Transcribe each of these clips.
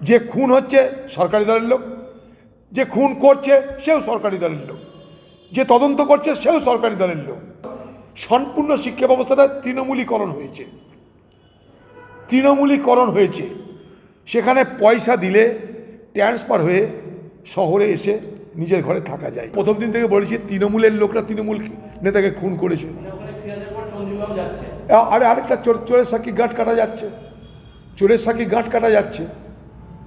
যে খুন হচ্ছে সরকারি দলের লোক, যে খুন করছে সেও সরকারি দলের লোক, যে তদন্ত করছে সেও সরকারি দলের লোক। সম্পূর্ণ শিক্ষা ব্যবস্থাটা তৃণমূলীকরণ হয়েছে। তৃণমূলীকরণ হয়েছে। সেখানে পয়সা দিলে ট্রান্সফার হয়ে শহরে এসে নিজের ঘরে থাকা যায়। প্রথম দিন থেকে বলেছি, তৃণমূলের লোকরা তৃণমূল নেতাকে খুন করেছে। আরে আরেকটা চোর, চোরের সাক্ষী গাঁট কাটা যাচ্ছে। চোরের সাক্ষী গাঁট কাটা যাচ্ছে।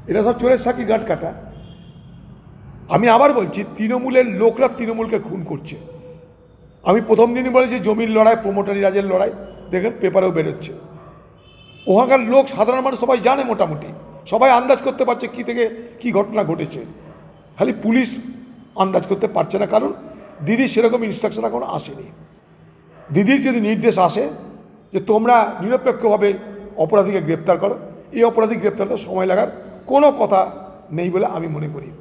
এটা সব চোরের সাকি গাঁট কাটা। আমি আবার বলছি, তৃণমূলের লোকরা তৃণমূলকে খুন করছে। আমি প্রথম দিনই বলেছি, জমির লড়াই, প্রমোটারি রাজের লড়াই, দেখেন পেপারেও বেরোচ্ছে। ওখানকার লোক, সাধারণ মানুষ সবাই জানে মোটামুটি। সবাই আন্দাজ করতে পারছে কি থেকে কি ঘটনা ঘটেছে। খালি পুলিশ আন্দাজ করতে পারছে না, কারণ দিদির সেরকম ইনস্ট্রাকশন এখনও আসেনি। দিদির যদি নির্দেশ আসে যে তোমরা নিরপেক্ষভাবে অপরাধীকে গ্রেপ্তার করো, এই অপরাধী গ্রেপ্তার করতে সময় লাগার কোনো কথা নেই বলে আমি মনে করি।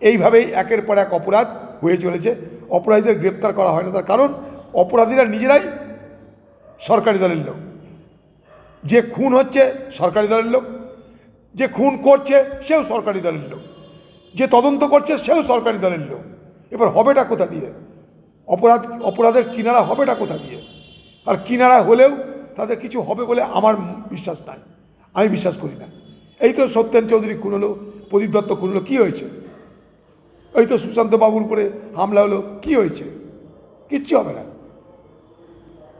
এইভাবেই একের পর এক অপরাধ হয়ে চলেছে। অপরাধীদের গ্রেপ্তার করা হয় না। তার কারণ, অপরাধীরা নিজেরাই সরকারি দলের লোক। যে খুন হচ্ছে সরকারি দলের লোক। যে খুন করছে সেও সরকারি দলের লোক। যে তদন্ত করছে সেও সরকারি দলের লোক। এবার হবেটা কোথা দিয়ে? অপরাধ, অপরাধের কিনারা হবেটা কোথা দিয়ে? আর কিনারা হলেও তাদের কিছু হবে বলে আমার বিশ্বাস নাই। আমি বিশ্বাস করি না। এই তো সত্যেন চৌধুরী খুন হলো, প্রদীপ দত্ত খুন হলো, কী হয়েছে? এই তো সুশান্ত বাবুর উপরে হামলা হলো, কী হয়েছে? কিচ্ছু হবে না।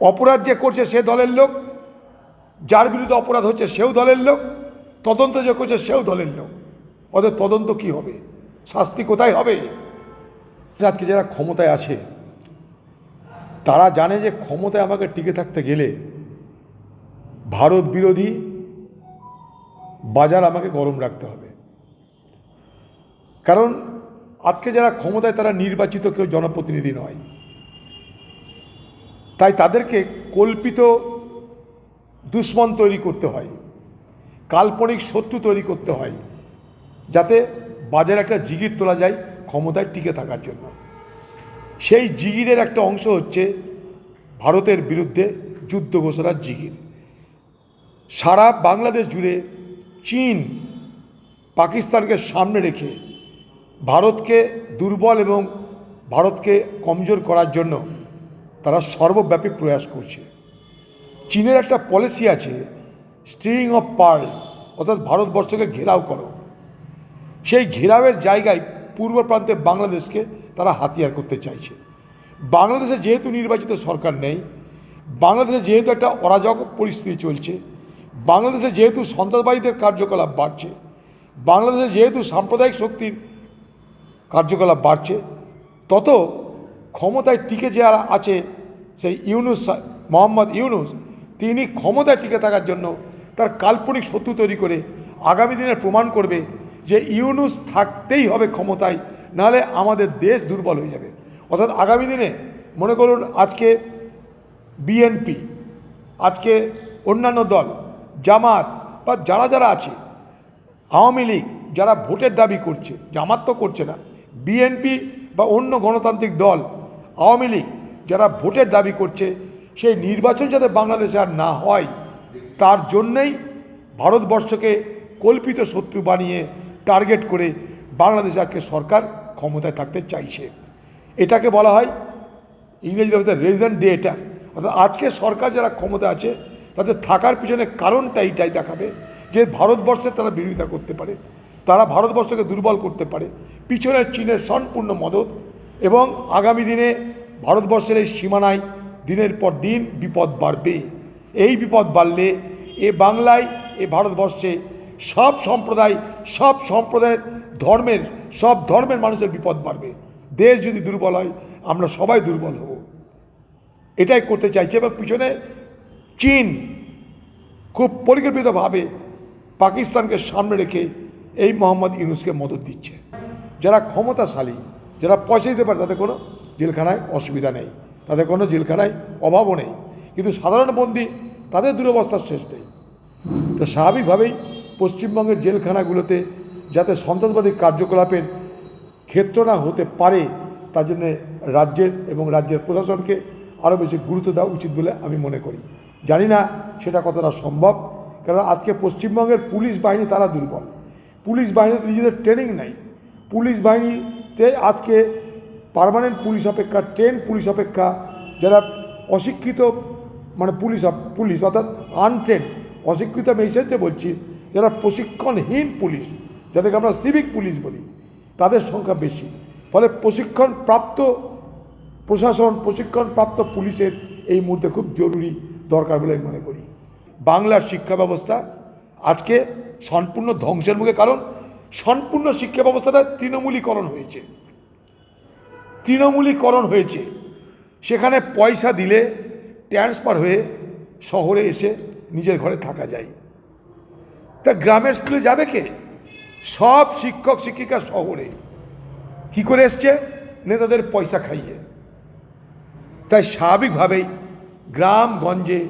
অপরাধ যে করছে সে দলের লোক, যার বিরুদ্ধে অপরাধ হচ্ছে সেও দলের লোক, তদন্ত যে করছে সেও দলের লোক। ওদের তদন্ত কি হবে? শাস্তি কোথায় হবে? আজকে যারা ক্ষমতায় আছে, তারা জানে যে ক্ষমতায় আমাকে টিকে থাকতে গেলে ভারত বিরোধী বাজার আমাকে গরম রাখতে হবে। কারণ আজকে যারা ক্ষমতায় তারা নির্বাচিত কেউ জনপ্রতিনিধি নয়। তাই তাদেরকে কল্পিত দুশ্মন তৈরি করতে হয়, কাল্পনিক শত্রু তৈরি করতে হয়, যাতে বাজারে একটা জিগির তোলা যায় ক্ষমতায় টিকে থাকার জন্য। সেই জিগিরের একটা অংশ হচ্ছে ভারতের বিরুদ্ধে যুদ্ধ ঘোষণার জিগির। সারা বাংলাদেশ জুড়ে চীন পাকিস্তানকে সামনে রেখে ভারতকে দুর্বল এবং ভারতকে কমজোর করার জন্য তারা সর্বব্যাপী প্রয়াস করছে। চীনের একটা পলিসি আছে স্ট্রিং অফ পার্লস, অর্থাৎ ভারতবর্ষকে ঘেরাও করো। সেই ঘেরাওয়ের জায়গায় পূর্ব প্রান্তে বাংলাদেশকে তারা হাতিয়ার করতে চাইছে। বাংলাদেশে যেহেতু নির্বাচিত সরকার নেই, বাংলাদেশে যেহেতু একটা অরাজক পরিস্থিতি চলছে বাংলাদেশে যেহেতু সন্ত্রাসবাদীদের কার্যকলাপ বাড়ছে, বাংলাদেশে যেহেতু সাম্প্রদায়িক শক্তির কার্যকলাপ বাড়ছে, তত ক্ষমতায় টিকে যারা আছে সেই ইউনুস মোহাম্মদ ইউনুস, তিনি ক্ষমতায় টিকে থাকার জন্য তার কাল্পনিক শত্রু তৈরি করে আগামী দিনে প্রমাণ করবে যে ইউনুস থাকতেই হবে ক্ষমতায়, নাহলে আমাদের দেশ দুর্বল হয়ে যাবে। অর্থাৎ আগামী দিনে মনে করুন আজকে বিএনপি, আজকে অন্যান্য দল জামাত বা যারা যারা আছে, আওয়ামী লীগ যারা ভোটের দাবি করছে, জামাত তো করছে না, বিএনপি বা অন্য গণতান্ত্রিক দল, আওয়ামী লীগ যারা ভোটের দাবি করছে, সেই নির্বাচন যাতে বাংলাদেশে আর না হয়, তার জন্যেই ভারতবর্ষকে কল্পিত শত্রু বানিয়ে টার্গেট করে বাংলাদেশে আজকে সরকার ক্ষমতায় থাকতে চাইছে। এটাকে বলা হয় ইংরেজি ভাষাতে রেজন ডেটা অর্থাৎ আজকে সরকার যারা ক্ষমতা আছে তাদের থাকার পিছনে কারণটা এইটাই দেখাবে যে ভারতবর্ষে তারা বিরোধিতা করতে পারে। তারা ভারতবর্ষকে দুর্বল করতে পারে। পিছনে চীনের সম্পূর্ণ মদত এবং আগামী দিনে ভারতবর্ষের এই সীমানায় দিনের পর দিন বিপদ বাড়বে। এই বিপদ বাড়লে এ বাংলায়, এ ভারতবর্ষে সব সম্প্রদায়, সব সম্প্রদায়ের ধর্মের, সব ধর্মের মানুষের বিপদ বাড়বে। দেশ যদি দুর্বল হয়, আমরা সবাই দুর্বল হব। এটাই করতে চাইছে এবং পিছনে চীন খুব পরিকল্পিতভাবে পাকিস্তানকে সামনে রেখে এই মোহাম্মদ ইউনুসকে মদত দিচ্ছে। যারা ক্ষমতাশালী, যারা পয়সা দিতে পারে, তাদের কোনো জেলখানায় অসুবিধা নেই, তাদের কোনো জেলখানায় অভাবও নেই। কিন্তু সাধারণ বন্দী, তাদের দুরবস্থার শেষ নেই। তো স্বাভাবিকভাবেই পশ্চিমবঙ্গের জেলখানাগুলোতে যাতে সন্ত্রাসবাদী কার্যকলাপের ক্ষেত্র না হতে পারে, তার জন্যে রাজ্যের এবং রাজ্যের প্রশাসনকে আরও বেশি গুরুত্ব দেওয়া উচিত বলে আমি মনে করি। জানি না সেটা কতটা সম্ভব কারণ আজকে পশ্চিমবঙ্গের পুলিশ বাহিনী তারা দুর্বল। পুলিশ বাহিনীতে নিজেদের ট্রেনিং নেই। পুলিশ বাহিনীতে আজকে পার্মানেন্ট পুলিশ অপেক্ষা ট্রেন পুলিশ অপেক্ষা, যারা অশিক্ষিত মানে পুলিশ পুলিশ অর্থাৎ আনট্রেন অশিক্ষিত আমি এসেছে বলছি, যারা প্রশিক্ষণহীন পুলিশ, যাদেরকে আমরা সিভিক পুলিশ বলি, তাদের সংখ্যা বেশি। ফলে প্রশিক্ষণপ্রাপ্ত প্রশাসন, প্রশিক্ষণপ্রাপ্ত পুলিশের এই মুহূর্তে খুব জরুরি। দরকার বলে আমি মনে করি। বাংলার শিক্ষা ব্যবস্থা আজকে সম্পূর্ণ ধ্বংসের মুখে, কারণ সম্পূর্ণ শিক্ষা ব্যবস্থাটা তৃণমূলীকরণ হয়েছে। তৃণমূলীকরণ হয়েছে। সেখানে পয়সা দিলে ট্রান্সফার হয়ে শহরে এসে নিজের ঘরে থাকা যায়। তা গ্রামের স্কুলে যাবে কে? সব শিক্ষক, শিক্ষিকা শহরে। কি করে এসছে? নেতাদের পয়সা খাইয়ে। তাই স্বাভাবিকভাবেই গ্রামগঞ্জে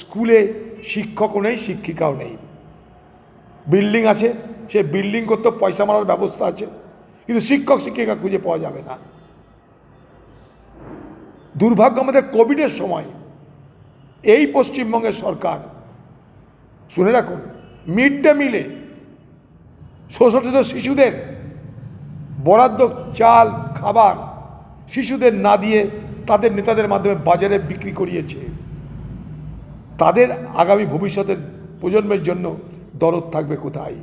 স্কুলে শিক্ষকও নেই, শিক্ষিকাও নেই। বিল্ডিং আছে, সে বিল্ডিং করতে পয়সা মারার ব্যবস্থা আছে, কিন্তু শিক্ষক, শিক্ষিকা খুঁজে পাওয়া যাবে না। দুর্ভাগ্য আমাদের কোভিডের সময় এই পশ্চিমবঙ্গের সরকার, শুনে রাখুন, মিড ডে মিলে শোষিত শিশুদের বরাদ্দ চাল, খাবার শিশুদের না দিয়ে তাদের নেতাদের মাধ্যমে বাজারে বিক্রি করিয়েছে। তাদের আগামী ভবিষ্যতের প্রজন্মের জন্য দরদ থাকবে কোথায়?